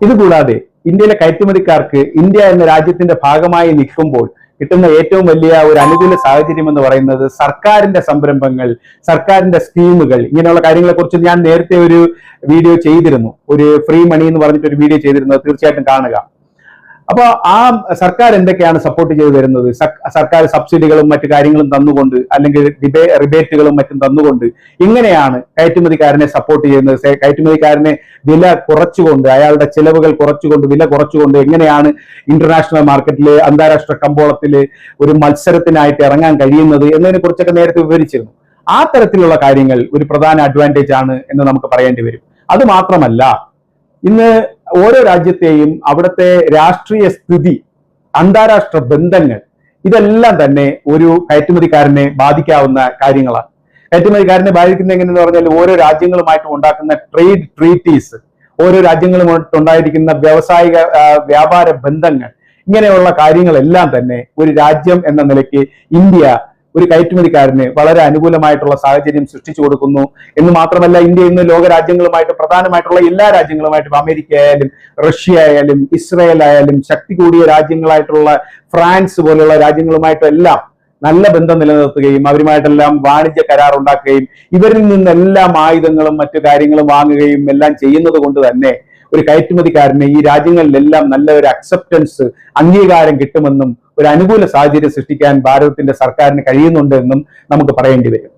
ഇതുകൂടാതെ ഇന്ത്യയിലെ കയറ്റുമതിക്കാർക്ക് ഇന്ത്യ എന്ന രാജ്യത്തിന്റെ ഭാഗമായി നിൽക്കുമ്പോൾ കിട്ടുന്ന ഏറ്റവും വലിയ ഒരു അനുകൂല സാഹചര്യം എന്ന് പറയുന്നത് സർക്കാരിന്റെ സംരംഭങ്ങൾ സർക്കാരിന്റെ സ്കീമുകൾ ഇങ്ങനെയുള്ള കാര്യങ്ങളെ കുറിച്ച് ഞാൻ നേരത്തെ ഒരു വീഡിയോ ചെയ്തിരുന്നു. ഒരു ഫ്രീ മണി എന്ന് പറഞ്ഞിട്ട് ഒരു വീഡിയോ ചെയ്തിരുന്നു തീർച്ചയായിട്ടും കാണുക. അപ്പൊ ആ സർക്കാർ എന്തൊക്കെയാണ് സപ്പോർട്ട് ചെയ്തു തരുന്നത്? സർക്കാർ സബ്സിഡികളും മറ്റു കാര്യങ്ങളും തന്നുകൊണ്ട് അല്ലെങ്കിൽ ഡിബേ റിബേറ്റുകളും മറ്റും തന്നുകൊണ്ട് ഇങ്ങനെയാണ് കയറ്റുമതിക്കാരനെ സപ്പോർട്ട് ചെയ്യുന്നത്? കയറ്റുമതിക്കാരനെ വില കുറച്ചുകൊണ്ട് അയാളുടെ ചിലവുകൾ കുറച്ചുകൊണ്ട് വില കുറച്ചുകൊണ്ട് എങ്ങനെയാണ് ഇന്റർനാഷണൽ മാർക്കറ്റിൽ അന്താരാഷ്ട്ര കമ്പോളത്തിൽ ഒരു മത്സരത്തിനായിട്ട് ഇറങ്ങാൻ കഴിയുന്നത് എന്നതിനെ കുറിച്ചൊക്കെ നേരത്തെ വിവരിച്ചിരുന്നു. ആ തരത്തിലുള്ള കാര്യങ്ങൾ ഒരു പ്രധാന അഡ്വാന്റേജ് ആണ് എന്ന് നമുക്ക് പറയേണ്ടി വരും. അത് മാത്രമല്ല ഇന്ന് ഓരോ രാജ്യത്തെയും അവിടുത്തെ രാഷ്ട്രീയ സ്ഥിതി അന്താരാഷ്ട്ര ബന്ധങ്ങൾ ഇതെല്ലാം തന്നെ ഒരു കയറ്റുമതിക്കാരനെ ബാധിക്കാവുന്ന കാര്യങ്ങളാണ്. കയറ്റുമതിക്കാരനെ ബാധിക്കുന്ന എങ്ങനെയെന്ന് പറഞ്ഞാൽ ഓരോ രാജ്യങ്ങളുമായിട്ട് ഉണ്ടാക്കുന്ന ട്രേഡ് ട്രീറ്റീസ് ഓരോ രാജ്യങ്ങളുമായിട്ട് ഉണ്ടായിരിക്കുന്ന വ്യാവസായിക വ്യാപാര ബന്ധങ്ങൾ ഇങ്ങനെയുള്ള കാര്യങ്ങളെല്ലാം തന്നെ ഒരു രാജ്യം എന്ന നിലയ്ക്ക് ഇന്ത്യ ഒരു കയറ്റുമതിക്കാരന് വളരെ അനുകൂലമായിട്ടുള്ള സാഹചര്യം സൃഷ്ടിച്ചു കൊടുക്കുന്നു. എന്ന് മാത്രമല്ല ഇന്ത്യ ഇന്ന് ലോക പ്രധാനമായിട്ടുള്ള എല്ലാ രാജ്യങ്ങളുമായിട്ടും അമേരിക്ക ആയാലും റഷ്യ ആയാലും ഇസ്രായേൽ ആയാലും ശക്തി കൂടിയ രാജ്യങ്ങളായിട്ടുള്ള ഫ്രാൻസ് പോലെയുള്ള രാജ്യങ്ങളുമായിട്ടും എല്ലാം നല്ല ബന്ധം നിലനിർത്തുകയും അവരുമായിട്ടെല്ലാം വാണിജ്യ കരാർ ഉണ്ടാക്കുകയും ഇവരിൽ നിന്നെല്ലാം ആയുധങ്ങളും മറ്റു കാര്യങ്ങളും വാങ്ങുകയും എല്ലാം ചെയ്യുന്നത് കൊണ്ട് തന്നെ ഒരു കയറ്റുമതിക്കാരന് ഈ രാജ്യങ്ങളിലെല്ലാം നല്ല ഒരു അക്സെപ്റ്റൻസ് അംഗീകാരം കിട്ടുമെന്നും ഒരു അനുകൂല സാഹചര്യം സൃഷ്ടിക്കാൻ ഭാരതത്തിന്റെ സർക്കാരിന് കഴിയുന്നുണ്ട് എന്നും നമുക്ക് പറയേണ്ടി വരും.